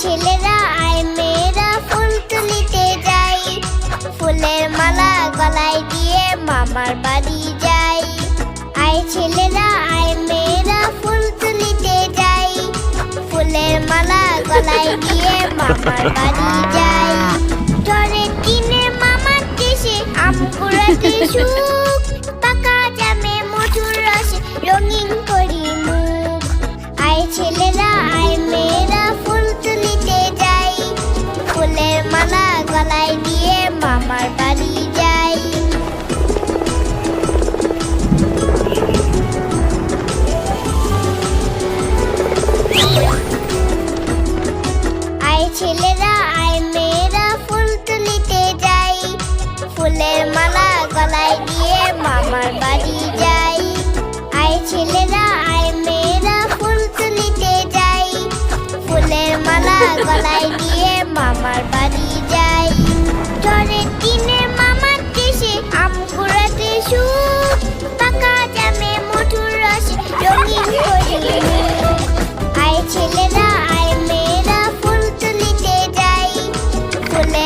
ছেলেরা আয়, মেয়েরা ফুল তুলিতে যাই ফুলের মালা গলায় দিয়ে মামার বাড়ি যাই। আয় ছেলেরা আয়, মেয়েরা ফুল তুলিতে যাই। ফুলের মালা গলায় দিয়ে মামার বাড়ি যাই। ঝড়ের দিনে মামার দেশে আম কুড়াতে সুখ ছেলেরা আয়, মেয়েরা ফুল তুলিতে যাই। ফুলের মালা গলায় দিয়ে মামার বাড়ি যাই। আয় ছেলেরা আয়, মেয়েরা ফুল তুলিতে যাই। ফুলের মালা গলায় দিয়ে